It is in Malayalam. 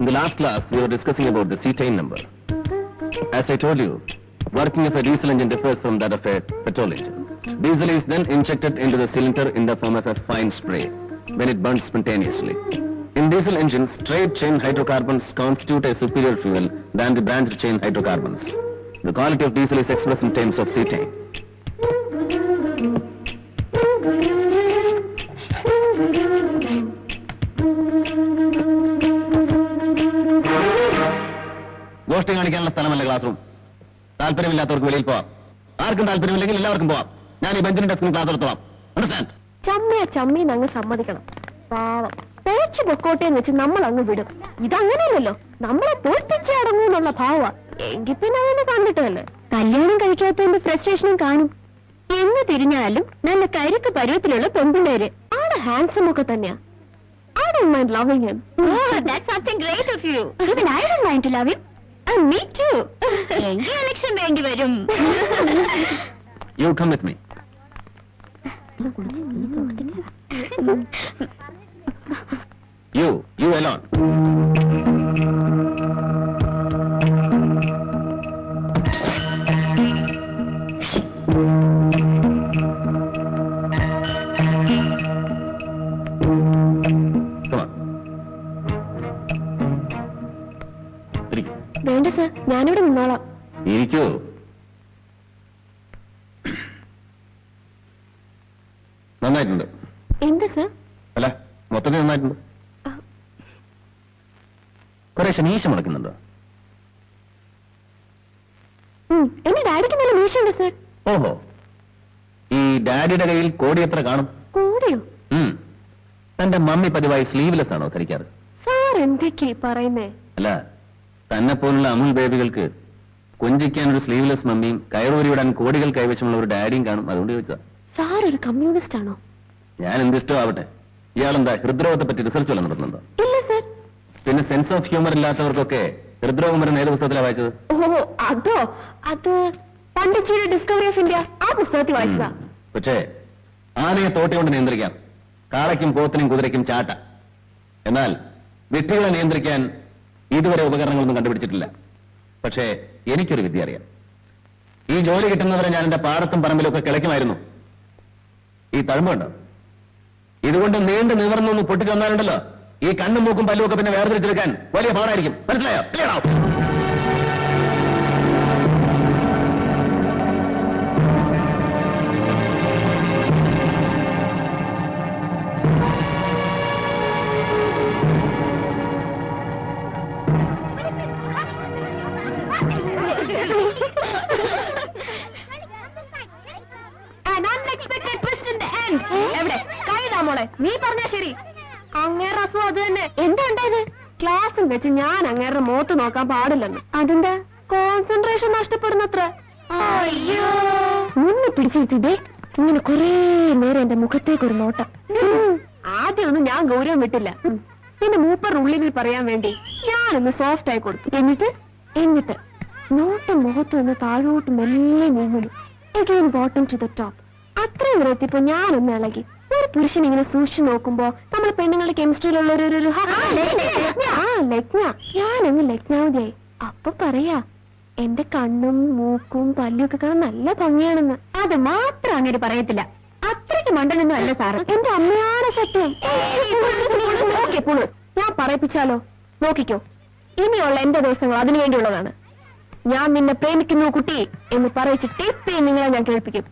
In the last class, we were discussing about the cetane number. As I told you, working of a diesel engine differs from that of a petrol engine. Diesel is then injected into the cylinder in the form of a fine spray when it burns spontaneously. In diesel engines, straight chain hydrocarbons constitute a superior fuel than the branched chain hydrocarbons. The quality of diesel is expressed in terms of cetane. ഗോഷ്ടി കാണിക്കാനുള്ള സ്ഥലമല്ല ക്ലാസ് റൂം താല്പര്യമില്ലാത്തവർക്ക് വെളിയിൽ പോവാം. ആർക്കും താല്പര്യമില്ലെങ്കിൽ എല്ലാവർക്കും പോവാം. ഞാൻ ഈ ബെഞ്ചിന് ഡെസ്കിന് ക്ലാസ് എടുത്തോളാം അണ്ടർസ്റ്റാൻഡ് ചമ്മിയ ചമ്മീന്ന് അങ്ങ് സമ്മതിക്കണം. പാവം. പേച്ചു പൊക്കോട്ടെ എന്ന് വെച്ച് നമ്മൾ അങ്ങ് വിടും. ഇതങ്ങനെയല്ലല്ലോ. നമ്മളെ തോൽപ്പിച്ചേ അടങ്ങൂന്നുള്ള ഭാവ. എങ്കിൽ പിന്നെ അങ്ങനെ കണ്ടിട്ടല്ലേ? കല്യാണം കഴിക്കാത്തതിന്റെ ഫ്രസ്ട്രേഷനും കാണും. എന്ന് തിരിഞ്ഞാലും നല്ല കരിക്ക് പരുവത്തിലുള്ള പെൺപിള്ളേര്. ആൾ ഹാൻസം ഒക്കെ തന്നെയാ I don't mind loving him. Oh, that's something great of you. Even I don't mind to love him. And me too. എങ്കിൽ election വേണ്ടി വരും. You come with me you you alone വേണ്ട സർ ഞാനിവിടെ നിന്നോളാം. ഇരിക്കൂ. നന്നായിട്ടുണ്ട്. എന്ത് സർ? അല്ല മൊത്തത്തിൽ നന്നായിട്ടുണ്ട്. കുറെ ശനീശ മുടക്കുന്നുണ്ടോ ഉം, എന്റെ ഡാഡിക്ക് നല്ല സർ. ഓഹോ. ഈ ഡാഡിയുടെ കയ്യിൽ കോടി എത്ര കാണും? കൂടിയോ? ഉം. തന്റെ മമ്മി പതിവായി സ്ലീവ്ലെസ് ആണോ ധരിക്കാറ്? സാർ എന്തൊക്കെയാ പറയുന്നേ? അല്ല തന്നെ പോലുള്ള അമുൽ ബേബികൾക്ക് കൊഞ്ചിക്കാൻ ഒരു സ്ലീവ്ലെസ് മമ്മിയും കയറൂരി വിടാൻ കോടികൾ കൈവശമുള്ള ഒരു ഡാഡിയും കാണും അതുകൊണ്ട് ചോദിച്ചതാ. സാർ ഒരു കമ്മ്യൂണിസ്റ്റ് ആണോ? ഞാൻ എന്തിഷ്ടോ ആവട്ടെ. ഇയാളെന്താ ഹൃദ്രോഗത്തെ പറ്റി റിസർച്ച് വല്ല നടത്തുന്നുണ്ടോ? ഇല്ല സർ പിന്നെ സെൻസ് ഓഫ് ഹ്യൂമർ ഇല്ലാത്തവർക്കൊക്കെ ഹൃദ്രോഗം വരുന്ന ഏത് പുസ്തകത്തിലാണ് വായിച്ചത്? ഓ അതോ അത് പണ്ഡിറ്റിയുടെ ഡിസ്കവറി ഓഫ് ഇന്ത്യ ആ പുസ്തകത്തിൽ വായിച്ചതാ. പക്ഷേ ആനയെ തോട്ടി കൊണ്ട് നിയന്ത്രിക്കാം. കാളയ്ക്കും പോത്തിനും കുതിരയ്ക്കും ചാട്ട. എന്നാൽ വിട്ടികളെ നിയന്ത്രിക്കാൻ ഇതുവരെ ഉപകരണങ്ങളൊന്നും കണ്ടുപിടിച്ചിട്ടില്ല. പക്ഷേ എനിക്കൊരു വിദ്യ അറിയാം. ഈ ജോലി കിട്ടുന്നവരെ ഞാൻ എന്റെ പാടത്തും പറമ്പിലും ഒക്കെ കിളയ്ക്കുമായിരുന്നു. ഈ തഴമ്പുണ്ട് ഇതുകൊണ്ട് നീണ്ടു നിവർന്നൊന്ന് പൊട്ടിച്ചു തന്നാലുണ്ടല്ലോ ഈ കണ്ണും മൂക്കും പല്ലും ഒക്കെ പിന്നെ വേർതിരിച്ചെടുക്കാൻ വലിയ പാടായിരിക്കും. മനസ്സിലായോ? മോളെ. നീ പറഞ്ഞാ ശരി. അങ്ങേറെ അസുഖം അത് തന്നെ. എന്താ ഉണ്ടായത്? ക്ലാസ്സിൽ വെച്ച് ഞാൻ അങ്ങേറെ മോത്ത് നോക്കാൻ പാടില്ലെന്ന്. അതെന്താ? കോൺസെൻട്രേഷൻ നഷ്ടപ്പെടുന്നത്ര. അയ്യോ. മുന്നിൽ പിടിച്ചിരുത്തിതേ ഇങ്ങനെ കൊറേ നേരം എന്റെ മുഖത്തേക്ക് ഒരു നോട്ടം. ആദ്യമൊന്നും ഞാൻ ഗൗരവം വിട്ടില്ല. പിന്നെ മൂപ്പർ ഉള്ളിൽ പറയാൻ വേണ്ടി ഞാനൊന്ന് സോഫ്റ്റ് ആയി കൊടുത്തു. എന്നിട്ട് എന്നിട്ട് നോട്ടം മുഖത്ത് ഒന്ന് താഴോട്ട് മെല്ലെ നീങ്ങുന്നു. Again bottom to the top അത്രയും വരെ എത്തിയപ്പോ ഞാനൊന്ന് ഇളകി. ഒരു പുരുഷൻ ഇങ്ങനെ സൂക്ഷിച്ചു നോക്കുമ്പോ നമ്മൾ പെണ്ണുങ്ങളുടെ കെമിസ്ട്രിയിലുള്ള ഒരു ഒരു- ആ ഞാനങ്ങ് ലഗ്നാവതിയായി അപ്പൊ പറയാ എന്റെ കണ്ണും മൂക്കും പല്ലും ഒക്കെ കാണാൻ നല്ല ഭംഗിയാണെന്ന്. അത് മാത്രം അങ്ങനെ പറയത്തില്ല. അത്രയ്ക്ക് മണ്ടനൊന്നും അല്ല സാറ്. എന്റെ അമ്മയാണ് സത്യം. ഓക്കേ, പുളു. ഞാൻ പറയിപ്പിച്ചാലോ? നോക്കിക്കോ. ഇനിയുള്ള എന്റെ ദിവസങ്ങൾ അതിനു വേണ്ടിയുള്ളതാണ്. ഞാൻ നിന്നെ പ്രേമിക്കുന്നു കുട്ടി എന്ന് പറയിച്ച് ടിപ്പേ നിങ്ങളെ ഞാൻ കേൾപ്പിക്കും.